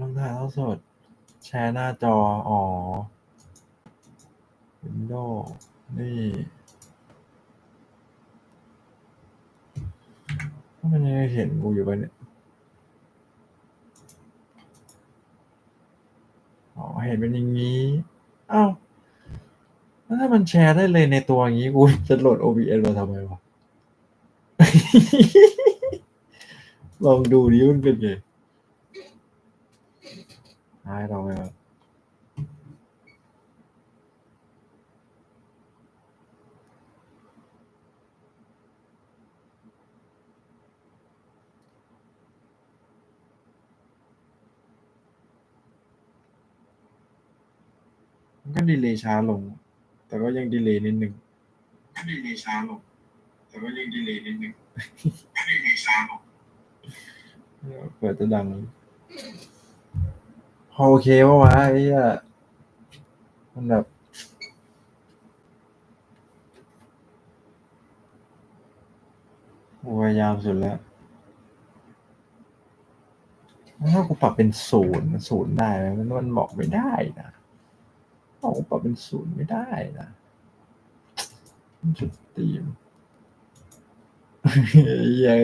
ลงถ่ายเท่าสด แชร์หน้าจอ อ๋อ Windows นี่มันยังเห็นกูอยู่ปะเนี่ย อ๋อ เห็นเป็นอย่างนี้ อ้าวแล้วถ้ามันแชร์ได้เลยในตัวอย่างนี้กูจะโหลด OBS มาทำไมวะ ลองดูดิมันเป็นไง หายเราไปแล้มันก็ดีเลย์ช้าลง แต่ก็ยังดีเลย์นิดหนึ่งก็ดีเลย์ช้าลง แต่ก็ยังดีเลย์นิดหนึ่งก็ดีเลย์ช้าลงเปิดจะดัง พอโอเควะวะไอ้เหี้ยมันแบบ พยายามสุดแล้วถ้ากูปรับเป็นศูนย์ศูนย์ได้ไหมมันมันบอกไม่ได้นะบอกกูปรับเป็นศูนย์ไม่ได้นะมันจุดตีม เย้